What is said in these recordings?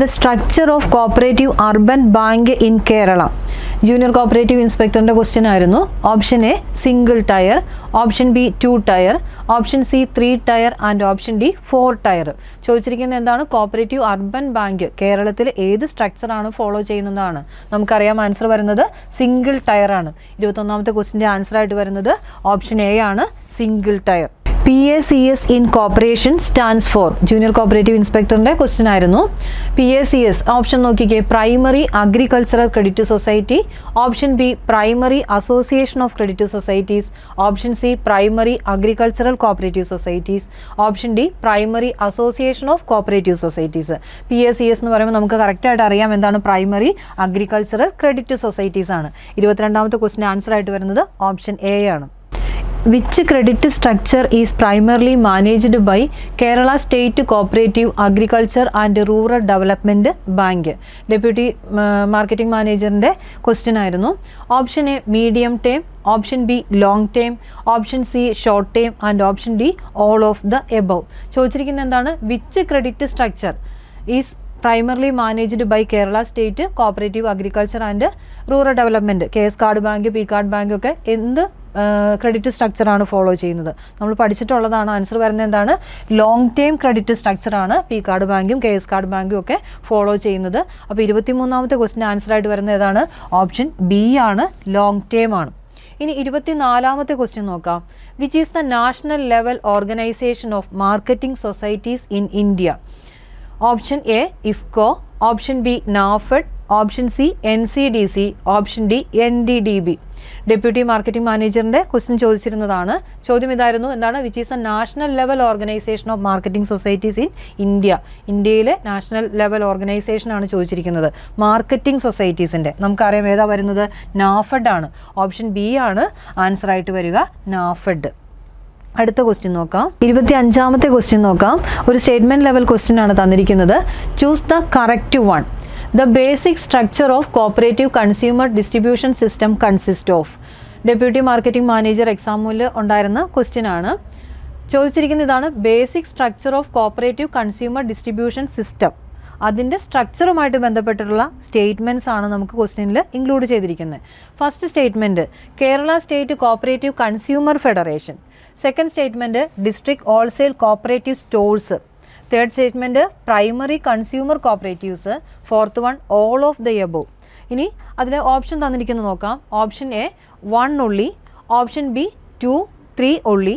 The structure of cooperative urban bank in Kerala junior cooperative ഇൻസ്പെക്ടറിന്റെ question ആയിരുന്നു. Option A single tier option B two tier option C three tier and option D four tier ചോദിച്ചിരിക്കുന്നത് എന്താണ്? Cooperative urban bank കേരളത്തിൽ ഏത് സ്ട്രക്ചറാണ് follow ചെയ്യുന്നതാണ്? നമുക്കറിയാം answer വരുന്നത് single tyre ആണ്. ഇരുപത്തൊന്നാമത്തെ ക്വസ്റ്റിന്റെ answer ആയിട്ട് വരുന്നത് ഓപ്ഷൻ എ ആണ് single tier P A C S in cooperation stands for junior cooperative ഇൻസ്പെക്ടറിന്റെ question ആയിരുന്നു. P A C S option നോക്കിക്കേ primary agricultural credit society option B primary association of credit societies option C primary agricultural cooperative societies option D primary association of cooperative societies P A C S എന്ന് പറയുമ്പോൾ നമുക്ക് കറക്റ്റായിട്ട് അറിയാം എന്താണ് primary agricultural credit societies ആണ്. ഇരുപത്തിരണ്ടാമത്തെ ക്വസ്റ്റിന്റെ answer ആയിട്ട് വരുന്നത് ഓപ്ഷൻ എ ആണ്. Which credit structure is primarily managed by Kerala state cooperative agriculture and rural development bank deputy marketing മാനേജറിന്റെ question ആയിരുന്നു. Option A medium term option B long term option C short term and option D all of the above ചോദിച്ചിരിക്കുന്നത് എന്താണ്? Which credit structure is primarily managed by Kerala state cooperative agriculture and rural development K S card bank P card bank ഒക്കെ എന്ത് credit സ്ട്രക്ചറാണ് follow ചെയ്യുന്നത്. നമ്മൾ പഠിച്ചിട്ടുള്ളതാണ്. Answer വരുന്നത് എന്താണ്? ലോങ് ടേം ക്രെഡിറ്റ് സ്ട്രക്ചറാണ് പി കാർഡ് ബാങ്കും കെ എസ് കാർഡ് ബാങ്കും ഒക്കെ ഫോളോ ചെയ്യുന്നത്. അപ്പോൾ ഇരുപത്തിമൂന്നാമത്തെ ക്വസ്റ്റിൻ ആൻസർ ആയിട്ട് വരുന്നത് ഏതാണ്? ഓപ്ഷൻ ബി ആണ് ലോങ് ടേം ആണ്. ഇനി ഇരുപത്തിനാലാമത്തെ ക്വസ്റ്റ്യൻ നോക്കാം. Which is the national level organisation of marketing societies in India option A IFFCO option B NAFED option C N C D C option D N D D B deputy marketing മാനേജറിന്റെ question ചോദിച്ചിരുന്നതാണ്. ചോദ്യം ഇതായിരുന്നു എന്താണ്? Which is a national level organisation of marketing societies in India ഇന്ത്യയിലെ national level organisation ആണ് ചോദിച്ചിരിക്കുന്നത്. Marketing സൊസൈറ്റീസിന്റെ നമുക്കറിയാം ഏതാ വരുന്നത്? നാഫഡ് ആണ്. ഓപ്ഷൻ ബി ആണ് ആൻസർ ആയിട്ട് വരിക. നാഫഡ് അടുത്ത ക്വസ്റ്റ്യൻ നോക്കാം. ഇരുപത്തി അഞ്ചാമത്തെ ക്വസ്റ്റ്യൻ നോക്കാം. ഒരു സ്റ്റേറ്റ്മെന്റ് ലെവൽ ക്വസ്റ്റ്യൻ ആണ് തന്നിരിക്കുന്നത്. Choose the correct one the basic structure of cooperative consumer distribution system consist of deputy marketing manager എക്സാമിൽ ഉണ്ടായിരുന്ന ക്വസ്റ്റ്യൻ ആണ്. ചോദിച്ചിരിക്കുന്ന ഇതാണ് basic structure of cooperative consumer distribution system അതിന്റെ സ്ട്രക്ചറുമായിട്ട് ബന്ധപ്പെട്ടിട്ടുള്ള സ്റ്റേറ്റ്മെന്റ്സ് ആണ് നമുക്ക് ക്വസ്റ്റ്യനിൽ ഇൻക്ലൂഡ് ചെയ്തിരിക്കുന്നത്. First statement Kerala state cooperative consumer federation second statement district wholesale cooperative stores third statement primary consumer cooperatives fourth one all of the above ഇനി അതിലെ option തന്നിരിക്കുന്നത് നോക്കാം. Option A one only option B two three only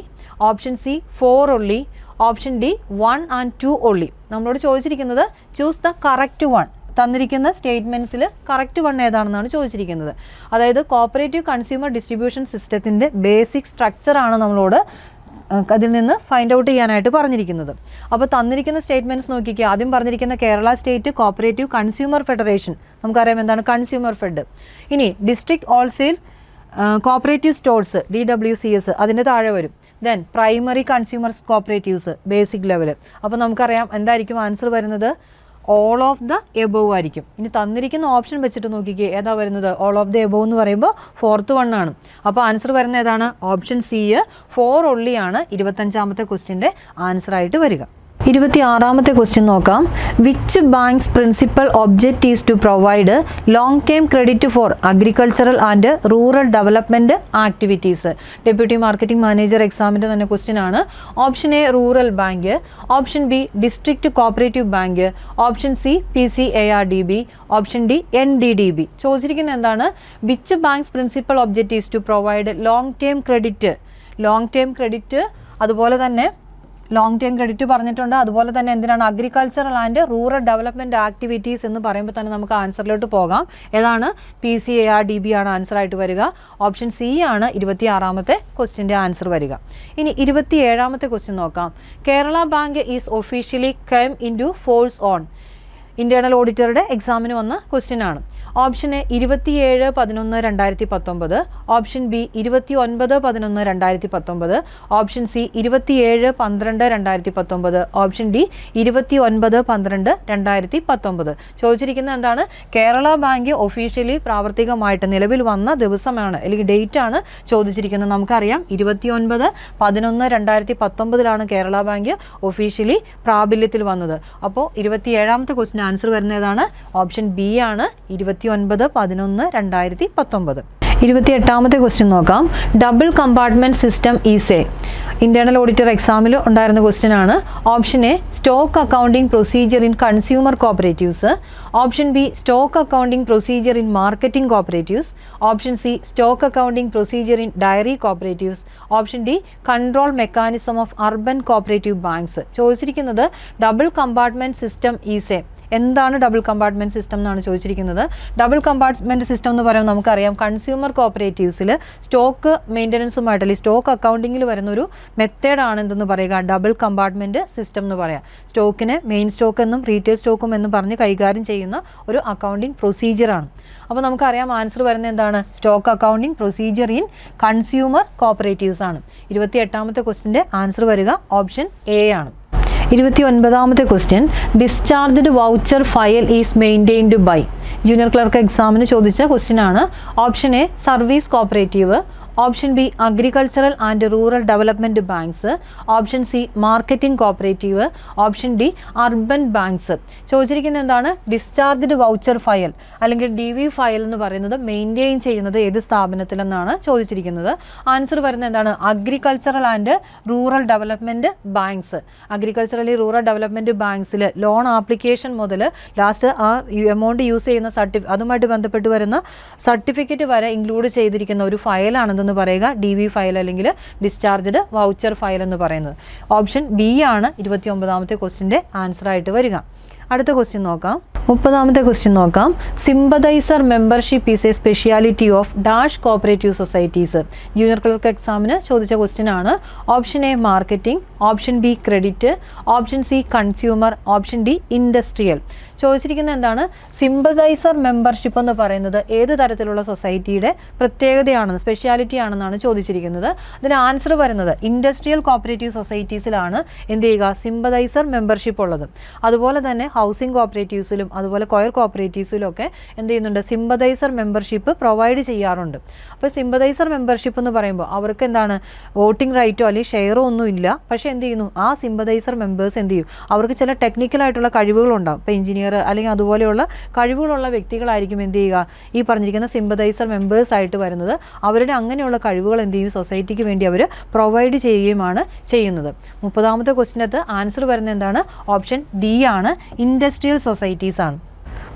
option C four only option D one and two only നമ്മളോട് ചോദിച്ചിരിക്കുന്നത് choose the correct one തന്നിരിക്കുന്ന സ്റ്റേറ്റ്മെന്റ്സിൽ correct one ഏതാണെന്നാണ് ചോദിച്ചിരിക്കുന്നത്. അതായത് കോപ്പറേറ്റീവ് കൺസ്യൂമർ ഡിസ്ട്രിബ്യൂഷൻ സിസ്റ്റത്തിന്റെ ബേസിക് സ്ട്രക്ചറാണ് നമ്മളോട് അതിൽ നിന്ന് ഫൈൻഡ് ഔട്ട് ചെയ്യാനായിട്ട് പറഞ്ഞിരിക്കുന്നത്. അപ്പോൾ തന്നിരിക്കുന്ന സ്റ്റേറ്റ്മെന്റ്സ് നോക്കിക്കുക ആദ്യം പറഞ്ഞിരിക്കുന്ന Kerala state cooperative consumer federation നമുക്കറിയാം എന്താണ് കൺസ്യൂമർ ഫെഡ് ഇനി district wholesale cooperative stores D W C S അതിന്റെ താഴെ വരും. Then primary consumer cooperatives basic level അപ്പോൾ നമുക്കറിയാം എന്തായിരിക്കും ആൻസർ വരുന്നത്? ഓൾ ഓഫ് ദ എബോവ് ആയിരിക്കും. ഇനി തന്നിരിക്കുന്ന ഓപ്ഷൻ വെച്ചിട്ട് നോക്കിക്കേ ഏതാ വരുന്നത്? ഓൾ ഓഫ് ദ എബോവ് എന്ന് പറയുമ്പോൾ ഫോർത്ത് വൺ ആണ്. അപ്പോൾ ആൻസർ വരുന്ന ഏതാണ്? ഓപ്ഷൻ സി ഫോർ ഒള്ളിയാണ് ഇരുപത്തഞ്ചാമത്തെ ക്വസ്റ്റ്യന്റെ ആൻസർ ആയിട്ട് വരിക. ഇരുപത്തി ആറാമത്തെ ക്വസ്റ്റ്യൻ നോക്കാം which bank's principal object is to provide long term credit for agricultural and rural development activities deputy marketing manager എക്സാമിന്റെ തന്നെ ക്വസ്റ്റ്യൻ ആണ്. Option A rural bank option B district cooperative bank option C P C A R D B option D N D D B ചോദിച്ചിരിക്കുന്നത് എന്താണ്? Which bank's principal object is to provide long term credit long term credit അതുപോലെ തന്നെ long term credit പറഞ്ഞിട്ടുണ്ട്. അതുപോലെ തന്നെ എന്തിനാണ് agricultural and rural development activities എന്ന് പറയുമ്പോൾ തന്നെ നമുക്ക് ആൻസറിലോട്ട് പോകാം. ഏതാണ്? P C A R D B ആണ് ആൻസർ ആയിട്ട് വരിക. ഓപ്ഷൻ സി ആണ് ഇരുപത്തി ആറാമത്തെ ക്വസ്റ്റ്യന്റെ ആൻസർ വരിക. ഇനി ഇരുപത്തി ഏഴാമത്തെ ക്വസ്റ്റ്യൻ നോക്കാം Kerala bank is officially come in force on internal ഓഡിറ്ററുടെ എക്സാമിന് വന്ന ക്വസ്റ്റ്യൻ ആണ്. ഓപ്ഷൻ എ ഇരുപത്തിയേഴ് പതിനൊന്ന് രണ്ടായിരത്തി പത്തൊമ്പത് ഓപ്ഷൻ ബി ഇരുപത്തി ഒൻപത് പതിനൊന്ന് രണ്ടായിരത്തി പത്തൊമ്പത് ഓപ്ഷൻ സി ഇരുപത്തിയേഴ് പന്ത്രണ്ട് രണ്ടായിരത്തി പത്തൊമ്പത് ഓപ്ഷൻ ഡി ഇരുപത്തി ഒൻപത് പന്ത്രണ്ട് രണ്ടായിരത്തി പത്തൊമ്പത് ചോദിച്ചിരിക്കുന്നത് എന്താണ്? കേരള ബാങ്ക് ഒഫീഷ്യലി പ്രാവർത്തികമായിട്ട് നിലവിൽ വന്ന ദിവസമാണ് അല്ലെങ്കിൽ ഡേറ്റ് ആണ് ചോദിച്ചിരിക്കുന്നത്. നമുക്കറിയാം ഇരുപത്തി ഒൻപത് പതിനൊന്ന് രണ്ടായിരത്തി പത്തൊമ്പതിലാണ് കേരള ബാങ്ക് ഒഫീഷ്യലി പ്രാബല്യത്തിൽ വന്നത്. അപ്പോൾ ഇരുപത്തി ഏഴാമത്തെ ക്വസ്റ്റിന് ആൻസർ വരുന്നതാണ് ഓപ്ഷൻ ബി ആണ് ഇരുപത്തി ഒൻപത് പതിനൊന്ന് രണ്ടായിരത്തി പത്തൊമ്പത്. ഇരുപത്തി എട്ടാമത്തെ ക്വസ്റ്റ്യൻ നോക്കാം double compartment system is a internal auditor എക്സാമിൽ ഉണ്ടായിരുന്ന ക്വസ്റ്റ്യൻ ആണ്. Option A stock accounting procedure in consumer cooperatives option B stock accounting procedure in marketing cooperatives option C stock accounting procedure in dairy cooperatives option D control mechanism of urban cooperative banks ചോദിച്ചിരിക്കുന്നത് double compartment system is എന്താണ് double compartment system എന്നാണ് ചോദിച്ചിരിക്കുന്നത്. Double compartment system എന്ന് പറയുമ്പോൾ നമുക്കറിയാം consumer കോപ്പറേറ്റീവ്സിൽ stock മെയിന്റനൻസുമായിട്ട് അല്ലെങ്കിൽ stock അക്കൗണ്ടിങ്ങിൽ വരുന്ന ഒരു മെത്തേഡാണ് എന്തെന്ന് പറയുക. ഡബിൾ കമ്പാർട്ട്മെന്റ് സിസ്റ്റം എന്ന് പറയാം. സ്റ്റോക്കിനെ മെയിൻ സ്റ്റോക്ക് എന്നും റീറ്റെയിൽ സ്റ്റോക്കും എന്നും പറഞ്ഞ് കൈകാര്യം ചെയ്യുന്ന ഒരു അക്കൗണ്ടിങ് പ്രൊസീജിയറാണ് അപ്പോൾ നമുക്കറിയാം ആൻസർ വരുന്നത് എന്താണ്? Stock accounting procedure in consumer cooperatives ആണ്. ഇരുപത്തി എട്ടാമത്തെ ക്വസ്റ്റിന്റെ ആൻസർ വരിക ഓപ്ഷൻ എ ആണ്. ഇരുപത്തി ഒൻപതാമത്തെ question discharged voucher file is maintained by junior clerk എക്സാമിന് ചോദിച്ച ക്വസ്റ്റ്യൻ ആണ്. Option A service cooperative option B agricultural and rural development banks option C marketing cooperative option D urban banks. ചോദിച്ചിരിക്കുന്നത് എന്താണ്? Discharged voucher file അല്ലെങ്കിൽ D V file എന്ന് പറയുന്നത് maintain ചെയ്യുന്നത് ഏത് സ്ഥാപനത്തിലെന്നാണ് ചോദിച്ചിരിക്കുന്നത്. ആൻസർ വരുന്നത് എന്താണ്? Agricultural and rural development banks. Agriculturally rural development ബാങ്ക്സിൽ loan application മുതൽ ലാസ്റ്റ് ആ എമൗണ്ട് യൂസ് ചെയ്യുന്ന സർട്ടിഫി അതുമായിട്ട് ബന്ധപ്പെട്ട് വരുന്ന സർട്ടിഫിക്കറ്റ് വരെ ഇൻക്ലൂഡ് ചെയ്തിരിക്കുന്ന ഒരു ഫയലാണെന്ന് പറയുക ഡി വി ഫയൽ അല്ലെങ്കിൽ ഡിസ്ചാർജ്ഡ് വൗച്ചർ ഫയൽ എന്ന് പറയുന്നത്. ഓപ്ഷൻ ബി ആണ് ഇരുപത്തി ഒമ്പതാമത്തെ ക്വസ്റ്റിന്റെ ആൻസർ ആയിട്ട് വരിക. അടുത്ത ക്വസ്റ്റ്യൻ നോക്കാം. മുപ്പതാമത്തെ ക്വസ്റ്റ്യൻ നോക്കാം. Sympathiser membership is a speciality of dash cooperative societies junior clerk എക്സാമിന് ചോദിച്ച ക്വസ്റ്റ്യൻ ആണ്. Option A marketing option B credit option C consumer option D industrial ചോദിച്ചിരിക്കുന്നത് എന്താണ്? സിമ്പസൈസർ മെമ്പർഷിപ്പ് എന്ന് പറയുന്നത് ഏത് തരത്തിലുള്ള സൊസൈറ്റിയുടെ പ്രത്യേകതയാണെന്ന് സ്പെഷ്യാലിറ്റി ആണെന്നാണ് ചോദിച്ചിരിക്കുന്നത്. അതിന് ആൻസർ വരുന്നത് ഇൻഡസ്ട്രിയൽ കോപ്പറേറ്റീവ് സൊസൈറ്റീസിലാണ് എന്ത് ചെയ്യുക? സിമ്പതൈസർ മെമ്പർഷിപ്പ് ഉള്ളത്. അതുപോലെ തന്നെ ഹൗസിംഗ് കോപ്പറേറ്റീവ്സിലും അതുപോലെ കൊയർ കോപ്പറേറ്റീവ്സിലും ഒക്കെ എന്ത് ചെയ്യുന്നുണ്ട്? സിമ്പതൈസർ മെമ്പർഷിപ്പ് പ്രൊവൈഡ് ചെയ്യാറുണ്ട്. അപ്പോൾ സിമ്പതൈസർ മെമ്പർഷിപ്പ് എന്ന് പറയുമ്പോൾ അവർക്ക് എന്താണ്? വോട്ടിംഗ് റൈറ്റോ അല്ലെങ്കിൽ ഷെയറോ ഒന്നും ഇല്ല. പക്ഷേ എന്ത് ചെയ്യുന്നു? ആ സിമ്പതൈസർ മെമ്പേഴ്സ് എന്ത് ചെയ്യും? അവർക്ക് ചില ടെക്നിക്കലായിട്ടുള്ള കഴിവുകളുണ്ടാകും ഇപ്പോൾ എഞ്ചിനീയർ അല്ലെങ്കിൽ അതുപോലെയുള്ള കഴിവുകളുള്ള വ്യക്തികളായിരിക്കും എന്ത് ചെയ്യുക? ഈ പറഞ്ഞിരിക്കുന്ന സിമ്പതൈസർ മെമ്പേഴ്സ് ആയിട്ട് വരുന്നത്. അവരുടെ അങ്ങനെയുള്ള കഴിവുകൾ എന്ത് ചെയ്യും? സൊസൈറ്റിക്ക് വേണ്ടി അവർ പ്രൊവൈഡ് ചെയ്യുകയുമാണ് ചെയ്യുന്നത്. മുപ്പതാമത്തെ ക്വസ്റ്റിനകത്ത് ആൻസർ വരുന്നത് എന്താണ്? ഓപ്ഷൻ ഡി ആണ്. ഇൻഡസ്ട്രിയൽ സൊസൈറ്റീസ് ആണ്.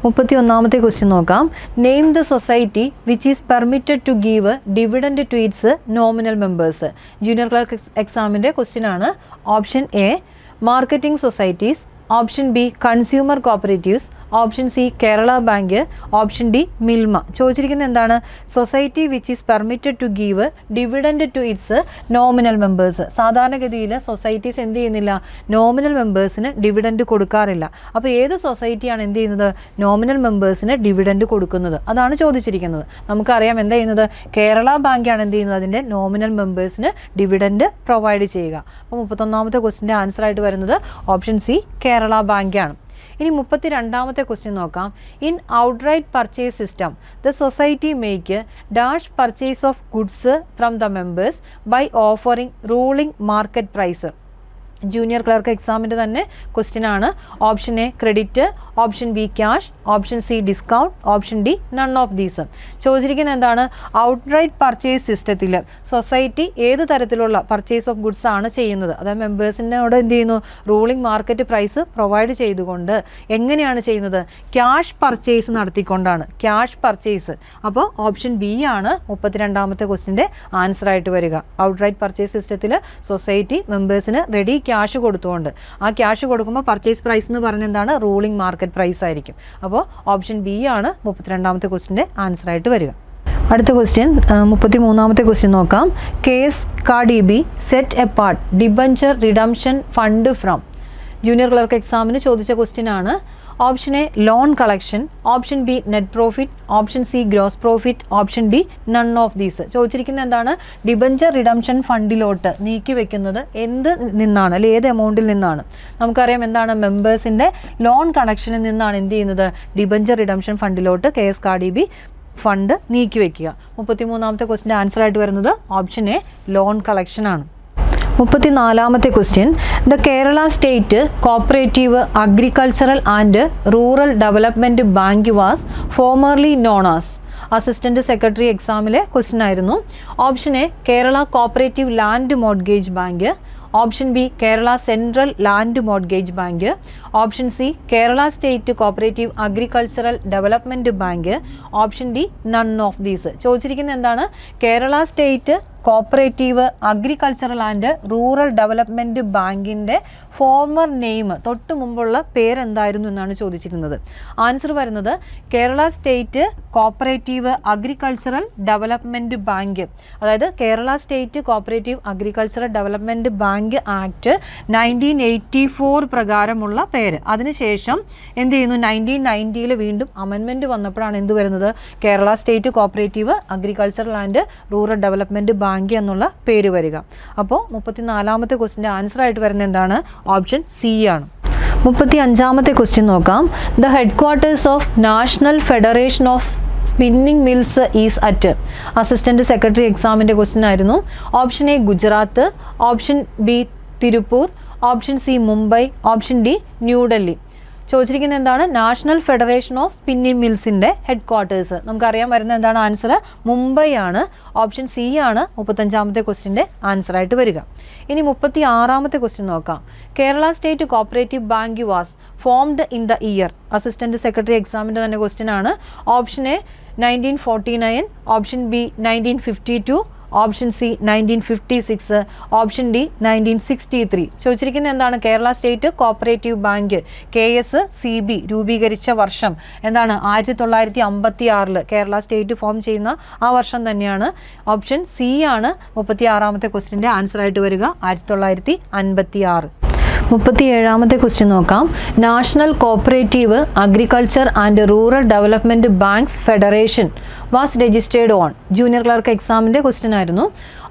മുപ്പത്തി ഒന്നാമത്തെ ക്വസ്റ്റ്യൻ നോക്കാം name the society which is permitted to give dividend to its nominal members junior clerk എക്സാമിന്റെ ക്വസ്റ്റ്യൻ ആണ്. Option A marketing societies option B consumer cooperatives option C Kerala bank option D Milma. ചോദിച്ചിരിക്കുന്നത് എന്താണ്? Society which is permitted to give dividend to its nominal members സാധാരണഗതിയിൽ societies എന്ത് ചെയ്യുന്നില്ല? Nominal മെമ്പേഴ്സിന് dividend കൊടുക്കാറില്ല. അപ്പോൾ ഏത് സൊസൈറ്റിയാണ് എന്ത് ചെയ്യുന്നത്? നോമിനൽ മെമ്പേഴ്സിന് ഡിവിഡൻഡ് കൊടുക്കുന്നത്. അതാണ് ചോദിച്ചിരിക്കുന്നത്. നമുക്കറിയാം എന്താ ചെയ്യുന്നത്? കേരള ബാങ്കാണ് എന്ത് ചെയ്യുന്നത്? അതിന്റെ നോമിനൽ മെമ്പേഴ്സിന് ഡിവിഡൻഡ് പ്രൊവൈഡ് ചെയ്യുക. അപ്പോൾ മുപ്പത്തൊന്നാമത്തെ ക്വസ്റ്റിന്റെ ആൻസർ ആയിട്ട് വരുന്നത് ഓപ്ഷൻ സി കേരള ബാങ്കാണ് ഇനി മുപ്പത്തി രണ്ടാമത്തെ ക്വസ്റ്റ്യൻ നോക്കാം. In outright purchase system the society make dash purchase of goods from the members by offering ruling market price junior clerk എക്സാമിന്റെ തന്നെ ക്വസ്റ്റ്യൻ ആണ്. Option A credit option B cash option C discount option D none of these ചോദിച്ചിരിക്കുന്നത് എന്താണ്? Outright purchase സിസ്റ്റത്തിൽ society ഏത് തരത്തിലുള്ള purchase of goods ആണ് ചെയ്യുന്നത്? അതായത് മെമ്പേഴ്സിനോട് എന്ത് ചെയ്യുന്നു? റൂളിംഗ് മാർക്കറ്റ് പ്രൈസ് പ്രൊവൈഡ് ചെയ്തുകൊണ്ട് എങ്ങനെയാണ് ചെയ്യുന്നത്? ക്യാഷ് പർച്ചേസ് നടത്തിക്കൊണ്ടാണ്. ക്യാഷ് പർച്ചേസ് അപ്പോൾ ഓപ്ഷൻ ബി ആണ് മുപ്പത്തിരണ്ടാമത്തെ ക്വസ്റ്റിന്റെ ആൻസർ ആയിട്ട് വരിക. ഔട്ട്റൈറ്റ് പർച്ചേസ് സിസ്റ്റത്തിൽ സൊസൈറ്റി മെമ്പേഴ്സിന് റെഡി കൊടുത്തുകൊണ്ട്. ആ ക്യാഷ് കൊടുക്കുമ്പോൾ പർച്ചേസ് പ്രൈസ് എന്ന് പറഞ്ഞ എന്താണ്? റൂളിംഗ് മാർക്കറ്റ് പ്രൈസ് ആയിരിക്കും. അപ്പോൾ ഓപ്ഷൻ ബി ആണ് മുപ്പത്തിരണ്ടാമത്തെ ക്വസ്റ്റിന്റെ ആൻസർ ആയിട്ട് വരിക. അടുത്ത ക്വസ്റ്റ്യൻ മുപ്പത്തി മൂന്നാമത്തെ ക്വസ്റ്റ്യൻ നോക്കാം. K S CAR D B set apart debenture redemption fund from junior clerk എക്സാമിന് ചോദിച്ച ക്വസ്റ്റ്യൻ ആണ്. Option A loan collection option B net profit option C gross profit option D none of these. ചോദിച്ചിരിക്കുന്നത് എന്താണ്? Debenture redemption ഫണ്ടിലോട്ട് നീക്കി വെക്കുന്നത് എന്ത് നിന്നാണ്? അല്ലെങ്കിൽ ഏത് എമൗണ്ടിൽ നിന്നാണ്? നമുക്കറിയാം എന്താണ് മെമ്പേഴ്സിന്റെ ലോൺ കണക്ഷനിൽ നിന്നാണ് എന്ത് ചെയ്യുന്നത്? Debenture redemption ഫണ്ടിലോട്ട് K S CAR D B fund നീക്കി വെക്കുക. മുപ്പത്തി മൂന്നാമത്തെ ക്വസ്റ്റിന്റെ ആൻസർ ആയിട്ട് വരുന്നത് ഓപ്ഷൻ എ ലോൺ കളക്ഷനാണ് മുപ്പത്തിനാലാമത്തെ question the Kerala state cooperative agricultural and rural development bank was formerly known as assistant secretary എക്സാമിലെ question ആയിരുന്നു. Option A Kerala cooperative land mortgage bank option B Kerala central land mortgage bank option C Kerala state cooperative agricultural development bank option D none of these. ചോദിച്ചിരിക്കുന്നത് എന്താണ്? Kerala state cooperative agricultural and rural development ബാങ്കിന്റെ former name തൊട്ട് മുമ്പുള്ള പേരെന്തായിരുന്നു എന്നാണ് ചോദിച്ചിരുന്നത്. Answer വരുന്നത് Kerala state cooperative agricultural development bank. അതായത് Kerala state cooperative agricultural development bank act nineteen eighty four പ്രകാരമുള്ള പേര്. അതിനുശേഷം എന്ത് ചെയ്യുന്നു? നയന്റീൻ നയന്റിയിൽ വീണ്ടും അമെൻമെന്റ് വന്നപ്പോഴാണ് എന്ത് വരുന്നത്? Kerala state cooperative agricultural and rural development bank എന്നുള്ള പേര് വരിക. അപ്പോൾ മുപ്പത്തിനാലാമത്തെ ക്വസ്റ്റിന്റെ ആൻസർ ആയിട്ട് വരുന്നത് എന്താണ്? ഓപ്ഷൻ സി ആണ്. മുപ്പത്തി അഞ്ചാമത്തെ ക്വസ്റ്റ്യൻ നോക്കാം. The headquarters of national federation of spinning mills is at. Assistant secretary എക്സാമിന്റെ ക്വസ്റ്റ്യൻ ആയിരുന്നു. Option A Gujarat option B Tiruppur option C Mumbai option D New Delhi ചോദിച്ചിരിക്കുന്നത് എന്താണ്? നാഷണൽ ഫെഡറേഷൻ ഓഫ് സ്പിന്നിംഗ് മിൽസിന്റെ head quarters നമുക്കറിയാൻ വരുന്ന എന്താണ്? Answer Mumbai ആണ്. Option C ആണ്. മുപ്പത്തഞ്ചാമത്തെ ക്വസ്റ്റിന്റെ ആൻസർ ആയിട്ട് വരിക. ഇനി മുപ്പത്തി ആറാമത്തെ ക്വസ്റ്റ്യൻ നോക്കാം Kerala state cooperative bank was formed in the year assistant secretary എക്സാമിന്റെ തന്നെ ക്വസ്റ്റ്യൻ ആണ്. Option A nineteen forty nine option B nineteen fifty two option C nineteen fifty six option D nineteen sixty three ചോദിച്ചിരിക്കുന്നത് എന്താണ്? Kerala state cooperative bank K S C B രൂപീകരിച്ച വർഷം എന്താണ്? ആയിരത്തി തൊള്ളായിരത്തി അമ്പത്തി ആറിൽ കേരള സ്റ്റേറ്റ് ഫോം ചെയ്യുന്ന ആ വർഷം തന്നെയാണ്. ഓപ്ഷൻ സി ആണ് മുപ്പത്തി ആറാമത്തെ ക്വസ്റ്റിന്റെ ആൻസർ ആയിട്ട് വരിക. ആയിരത്തി തൊള്ളായിരത്തി അൻപത്തി ആറ് മുപ്പത്തി ഏഴാമത്തെ ക്വസ്റ്റ്യൻ നോക്കാം. National cooperative agriculture and rural development banks federation was registered on junior clerk എക്സാമിന്റെ ക്വസ്റ്റ്യൻ ആയിരുന്നു.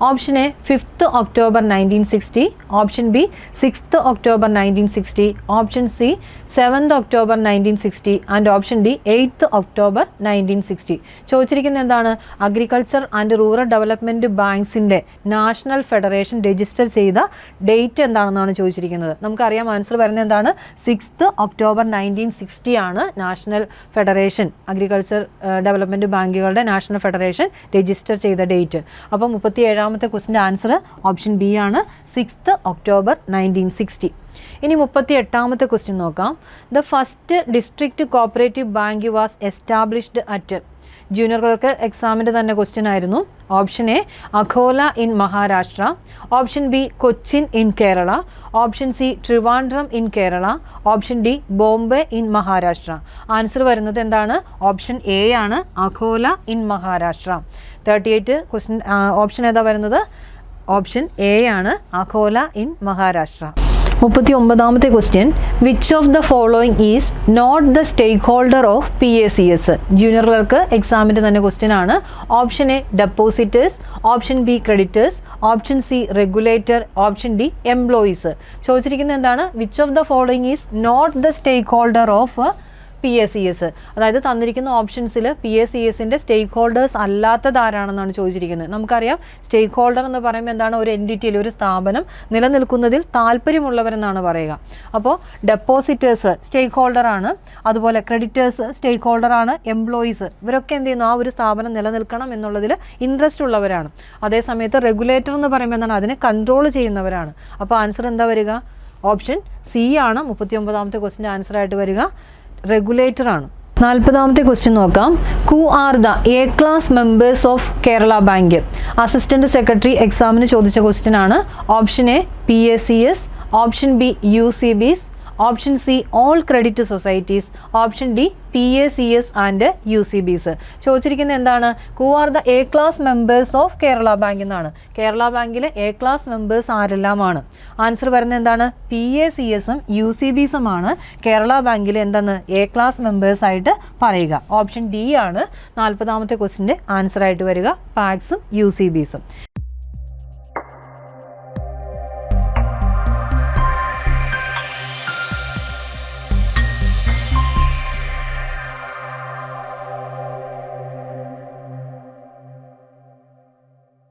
Option A fifth October nineteen sixty option B sixth October nineteen sixty option C seventh October nineteen sixty and option D eighth October nineteen sixty ചോദിച്ചിരിക്കുന്നത് എന്താണ്? Agriculture and rural development ബാങ്ക്സിന്റെ national federation register ചെയ്ത date എന്താണെന്നാണ് ചോദിച്ചിരിക്കുന്നത്. നമുക്കറിയാം answer വരുന്നത് എന്താണ്? Sixth October nineteen sixty ആണ് നാഷണൽ ഫെഡറേഷൻ അഗ്രികൾച്ചർ ഡെവലപ്മെന്റ് ബാങ്കുകളുടെ നാഷണൽ ഫെഡറേഷൻ രജിസ്റ്റർ ചെയ്ത ഡേറ്റ് അപ്പോൾ മുപ്പത്തി ഏഴാമത്തെ ക്വസ്റ്റിന്റെ ആൻസർ ഓപ്ഷൻ ബി ആണ്. സിക്സ്ത് ഒക്ടോബർ നയന്റീൻ സിക്സ്റ്റി ഇനി മുപ്പത്തി എട്ടാമത്തെ ക്വസ്റ്റ്യൻ നോക്കാം. The first district cooperative bank was established at junior clerk എക്സാമിന്റെ തന്നെ ക്വസ്റ്റ്യൻ ആയിരുന്നു. Option A Akola in Maharashtra option B Cochin in Kerala option C Trivandrum in Kerala option D Bombay in Maharashtra answer വരുന്നത് എന്താണ്? Option A ആണ് Akola in Maharashtra thirty eight question option ഏതാ വരുന്നത്? Option A ആണ് Akola in Maharashtra മുപ്പത്തി ഒമ്പതാമത്തെ question which of the following is not the stakeholder of P A C S ജൂനിയറുകൾക്ക് എക്സാമിന്റെ തന്നെ ക്വസ്റ്റ്യൻ ആണ്. Option A depositors option B creditors option C regulator option D employees ചോദിച്ചിരിക്കുന്നത് എന്താണ്? Which of the following is not the stakeholder of P S C S അതായത് തന്നിരിക്കുന്ന ഓപ്ഷൻസിൽ P S C എസിന്റെ stakeholders അല്ലാത്തത് ആരാണെന്നാണ് ചോദിച്ചിരിക്കുന്നത്. നമുക്കറിയാം സ്റ്റേക്ക് ഹോൾഡർ എന്ന് പറയുമ്പോൾ എന്താണ്? ഒരു എന്റിറ്റിയിൽ ഒരു സ്ഥാപനം നിലനിൽക്കുന്നതിൽ താല്പര്യമുള്ളവരെന്നാണ് പറയുക. അപ്പോൾ ഡെപ്പോസിറ്റേഴ്സ് സ്റ്റേക്ക് ഹോൾഡറാണ് അതുപോലെ ക്രെഡിറ്റേഴ്സ് സ്റ്റേക്ക് ഹോൾഡറാണ് എംപ്ലോയീസ് ഇവരൊക്കെ എന്ത് ചെയ്യുന്നു? ആ ഒരു സ്ഥാപനം നിലനിൽക്കണം എന്നുള്ളതിൽ ഇൻട്രസ്റ്റ് ഉള്ളവരാണ്. അതേസമയത്ത് റെഗുലേറ്റർ എന്ന് പറയുമ്പോൾ എന്താണ്? അതിനെ കൺട്രോൾ ചെയ്യുന്നവരാണ്. അപ്പോൾ ആൻസർ എന്താ വരിക? ഓപ്ഷൻ സി ആണ്. മുപ്പത്തി ഒമ്പതാമത്തെ ക്വസ്റ്റിന്റെ ആൻസർ ആയിട്ട് വരിക. റെഗുലേറ്റർ ആണ് നാൽപ്പതാമത്തെ ക്വസ്റ്റ്യൻ നോക്കാം. Who are the A class members of Kerala bank? Assistant secretary എക്സാമിന് ചോദിച്ച ക്വസ്റ്റ്യൻ ആണ് option A P S C S option B U C Bs option C all credit societies option D P A C S and U C Bs ചോദിച്ചിരിക്കുന്നത് എന്താണ്? Who are the A class members of Kerala bank എന്നാണ്. കേരള ബാങ്കിലെ A class members ആരെല്ലാമാണ്? Answer വരുന്നത് എന്താണ്? P A C എസും U C ബിസുമാണ് കേരള ബാങ്കിൽ എന്തെന്ന്? എ ക്ലാസ് മെമ്പേഴ്സ് ആയിട്ട് പറയുക. ഓപ്ഷൻ ഡി ആണ്. നാൽപ്പതാമത്തെ ക്വസ്റ്റിന്റെ ആൻസർ ആയിട്ട് വരിക. പാക്സും യു സി ബിസും